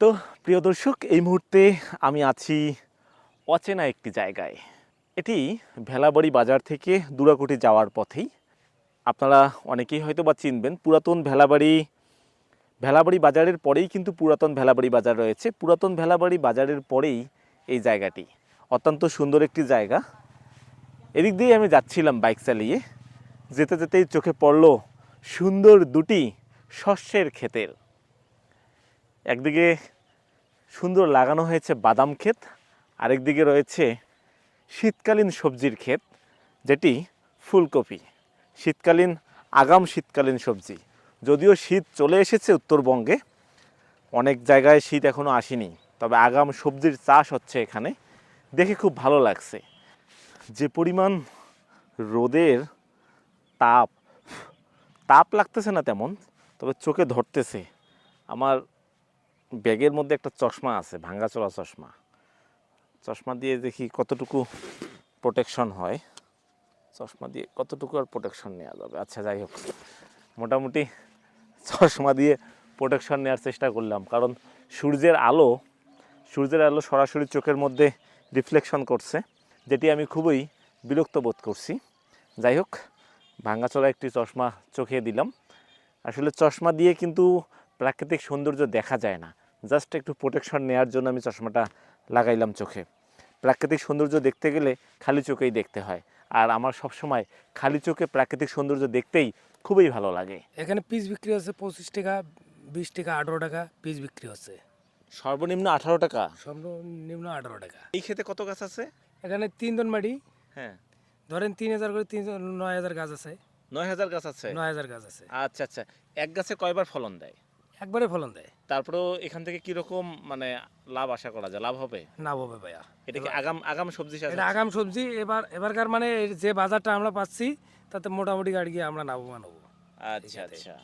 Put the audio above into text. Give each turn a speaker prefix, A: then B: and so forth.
A: তো প্রিয় দর্শক, এই মুহূর্তে আমি আছি অচেনা একটি জায়গায়। এটি ভেলাবাড়ি বাজার থেকে দুরাকুটি যাওয়ার পথেই। আপনারা অনেকেই হয়তো বা চিনবেন, পুরাতন ভেলাবাড়ি ভেলাবাড়ি বাজারের পরেই কিন্তু পুরাতন ভেলাবাড়ি বাজার রয়েছে। পুরাতন ভেলাবাড়ি বাজারের পরেই এই জায়গাটি। অত্যন্ত সুন্দর একটি জায়গা। এদিক দিয়ে আমি যাচ্ছিলাম বাইক চালিয়ে। যেতে যেতেই চোখে পড়ল সুন্দর দুটি শস্যের ক্ষেতের। একদিকে সুন্দর লাগানো হয়েছে বাদাম ক্ষেত, আরেকদিকে রয়েছে শীতকালীন সবজির ক্ষেত, যেটি ফুলকপি। শীতকালীন, আগাম শীতকালীন সবজি। যদিও শীত চলে এসেছে উত্তরবঙ্গে, অনেক জায়গায় শীত এখনও আসেনি, তবে আগাম সবজির চাষ হচ্ছে এখানে। দেখে খুব ভালো লাগছে। যে পরিমাণ রোদের তাপ তাপ লাগতেছে না তেমন, তবে চোখে ধরতেছে। আমার ব্যাগের মধ্যে একটা চশমা আছে ভাঙ্গাচোরা চশমা। চশমা দিয়ে দেখি কতটুকু প্রোটেকশন হয়। চশমা দিয়ে কতটুকু আর প্রোটেকশন নেওয়া যাবে। আচ্ছা যাই হোক। মোটামুটি চশমা দিয়ে প্রোটেকশন নেওয়ার চেষ্টা করলাম। কারণ সূর্যের আলো সূর্যের আলো সরাসরি চোখের মধ্যে রিফ্লেকশন করছে, যেটি আমি খুবই বিরক্ত বোধ করছি। যাই হোক ভাঙ্গাচোরা একটি চশমা চোখে দিলাম। আসলে চশমা দিয়ে কিন্তু প্রাকৃতিক সৌন্দর্য দেখা যায় না। জাস্ট একটু প্রোটেকশন নেওয়ার জন্য আমি চশমাটা লাগাইলাম চোখে। প্রাকৃতিক সৌন্দর্য দেখতে গেলে খালি চোখেই দেখতে হয়। আর আমার সব সময় খালি চোখে প্রাকৃতিক সৌন্দর্য দেখতেই খুবই ভালো লাগে।
B: এখানে পিস বিক্রি হচ্ছে পঁচিশ টাকা বিশ টাকা আঠারো টাকা পিস বিক্রি হচ্ছে।
A: সর্বনিম্ন আঠারো টাকা?
B: সর্বনিম্ন আঠারো টাকা।
A: এই ক্ষেতে কত গাছ আছে?
B: এখানে তিন জন মাটি
A: হ্যাঁ।
B: ধরেন তিন হাজার করে তিন নয় হাজার গাছ আছে।
A: নয় হাজার গাছ আছে?
B: নয় হাজার গাছ আছে।
A: আচ্ছা আচ্ছা। এক গাছে কয়বার ফলন দেয়?
B: একবারে ফলন দেয়।
A: তারপরেও এখান থেকে কীরকম মানে লাভ আশা করা যায়? লাভ হবে?
B: লাভ হবে ভাইয়া।
A: এটা কি আগাম আগাম সবজি
B: এটা আগাম সবজি এবার এবারকার মানে যে বাজারটা আমরা পাচ্ছি তাতে মোটামুটি গাড়ি গিয়ে আমরা লাভবান হব।
A: আচ্ছা আচ্ছা।